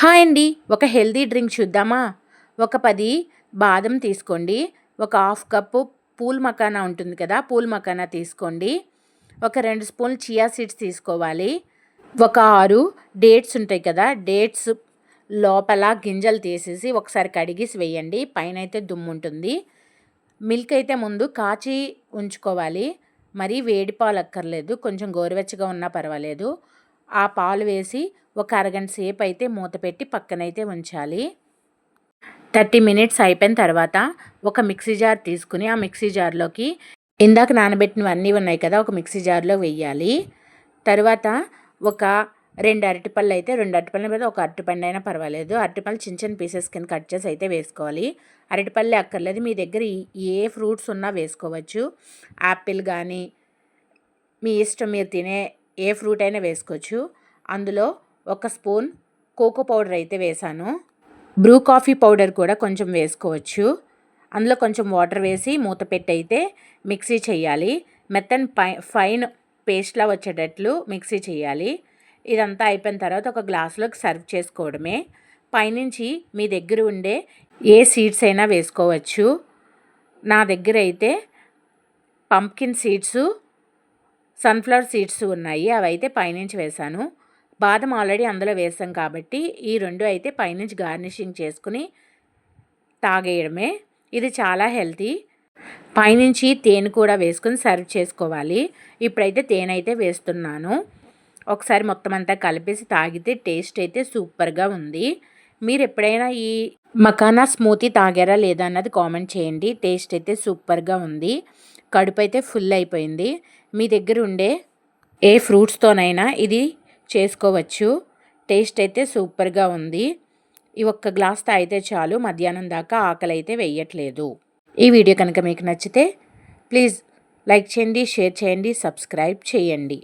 Hi అండి. ఒక healthy drink చూద్దామా? ఒక పది బాదం తీసుకోండి. ఒక హాఫ్ కప్పు పూల్ మకానా ఉంటుంది కదా పూల్ మకానా తీసుకోండి. ఒక రెండు స్పూన్లు చియా సీడ్స్ తీసుకోవాలి. ఒక ఆరు డేట్స్ ఉంటాయి కదా డేట్స్ లోపల గింజలు తీసేసి ఒకసారి కడిగేసి వేయండి. పైన అయితే దుమ్ము ఉంటుంది. మిల్క్ అయితే ముందు కాచి ఉంచుకోవాలి. మరీ వేడి పాలు అక్కర్లేదు. కొంచెం గోరువెచ్చగా ఉన్నా పర్వాలేదు. ఆ పాలు వేసి ఒక అరగంట సేపు అయితే మూత పెట్టి పక్కనైతే ఉంచాలి. థర్టీ మినిట్స్ అయిపోయిన తర్వాత ఒక మిక్సీ జార్ తీసుకుని ఆ మిక్సీ జార్లోకి ఇందాక నానబెట్టినవన్నీ ఉన్నాయి కదా ఒక మిక్సీ జార్లో వెయ్యాలి తర్వాత ఒక రెండు అరటిపళ్ళు అయితే రెండు అరటిపళ్ళ మీద ఒక అరటిపండు అయినా పర్వాలేదు. అరటిపళ్ళు చిన్న చిన్న పీసెస్ కింద కట్ చేసి అయితే వేసుకోవాలి. అరటిపళ్ళే అక్కర్లేదు. మీ దగ్గర ఏ ఫ్రూట్స్ ఉన్నా వేసుకోవచ్చు. యాపిల్ కానీ మీ ఇష్టం మీరు తినే ఏ ఫ్రూట్ అయినా వేసుకోవచ్చు. అందులో ఒక స్పూన్ కోకో పౌడర్ అయితే వేసాను. బ్రూ కాఫీ పౌడర్ కూడా కొంచెం వేసుకోవచ్చు. అందులో కొంచెం వాటర్ వేసి మూత పెట్టయితే మిక్సీ చేయాలి. మెత్తన్ పై ఫైన్ పేస్ట్లా వచ్చేటట్లు మిక్సీ చేయాలి. ఇదంతా అయిపోయిన తర్వాత ఒక గ్లాసులోకి సర్వ్ చేసుకోవడమే. పైనుంచి మీ దగ్గర ఉండే ఏ సీడ్స్ అయినా వేసుకోవచ్చు. నా దగ్గర అయితే పంప్కిన్ సీడ్స్ సన్ఫ్లవర్ సీడ్స్ ఉన్నాయి అవి అయితే పైనుంచి వేశాను. బాదం ఆల్రెడీ అందులో వేసాం కాబట్టి ఈ రెండు అయితే పైనుంచి గార్నిషింగ్ చేసుకుని తాగేయడమే. ఇది చాలా హెల్తీ. పైనుంచి తేనె కూడా వేసుకొని సర్వ్ చేసుకోవాలి. ఇప్పుడైతే తేనె అయితే వేస్తున్నాను. ఒకసారి మొత్తం అంతా కలిపేసి తాగితే టేస్ట్ అయితే సూపర్గా ఉంది. మీరు ఎప్పుడైనా ఈ మకానా స్మూతీ తాగారా లేదా అన్నది కామెంట్ చేయండి. టేస్ట్ అయితే సూపర్గా ఉంది. కడుపు అయితే ఫుల్ అయిపోయింది. మీ దగ్గర ఉండే ఏ ఫ్రూట్స్తోనైనా ఇది చేసుకోవచ్చు. టేస్ట్ అయితే సూపర్గా ఉంది. ఈ ఒక్క గ్లాస్ తాగితే చాలు మధ్యాహ్నం దాకా ఆకలి అయితే వేయట్లేదు. ఈ వీడియో కనుక మీకు నచ్చితే ప్లీజ్ లైక్ చేయండి షేర్ చేయండి సబ్స్క్రైబ్ చేయండి.